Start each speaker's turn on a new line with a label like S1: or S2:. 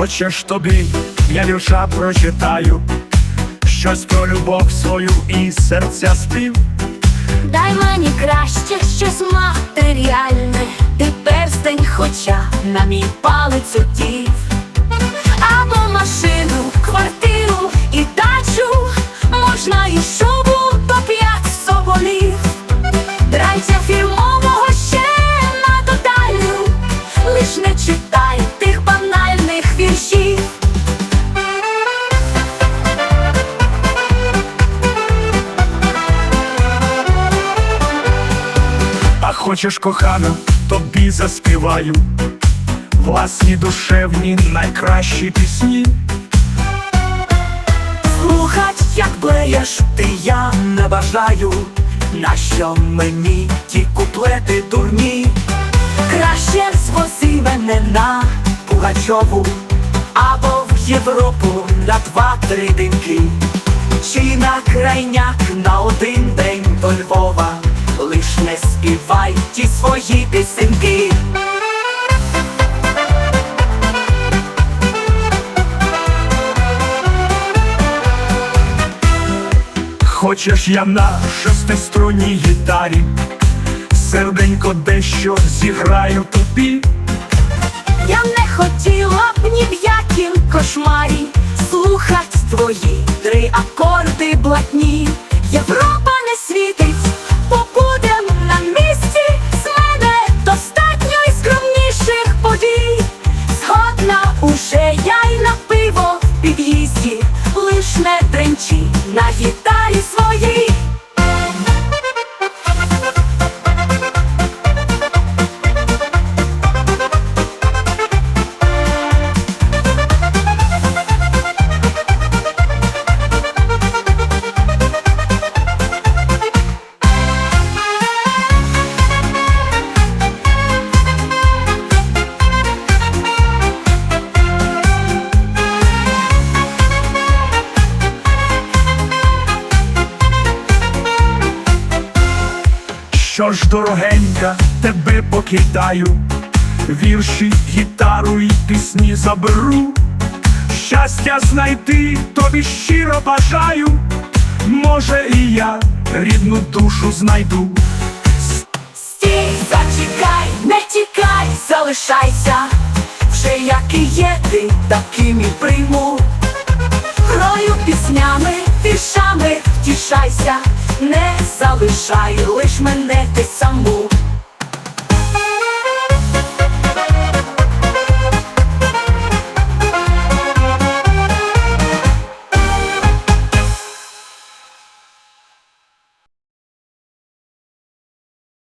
S1: Хочеш тобі, я вірша прочитаю, щось про любов свою і серця спів.
S2: Дай мені краще щось матеріальне, ти перстень, хоча на мій палець утів. Або машину, квартиру і дачу, можна і шубу до п'ять соболів. Драйця фірмового
S1: хочеш кохана, тобі заспіваю власні душевні найкращі пісні.
S3: Слухать, як блеєш, ти я не бажаю. Нащо мені ті куплети дурні? Краще звози мене на Пугачову або в Європу на два-три динки. Чи на крайняк на один день до Львова.
S1: Хочеш я на шестиструнній гітарі, серденько дещо зіграю тобі.
S2: Я не хотіла б ні в якім кошмарі слухать твої три акорди блатні.
S1: Що ж, дорогенька, тебе покидаю, вірші, гітару і пісні заберу. Щастя знайти тобі щиро бажаю, може і я рідну душу знайду.
S2: Стій, зачекай, не тікай, залишайся.
S3: Вже як і є ти, таким і прийму.
S2: Грою піснями, віршами втішайся,
S3: Не залишай лиш мене ти саму.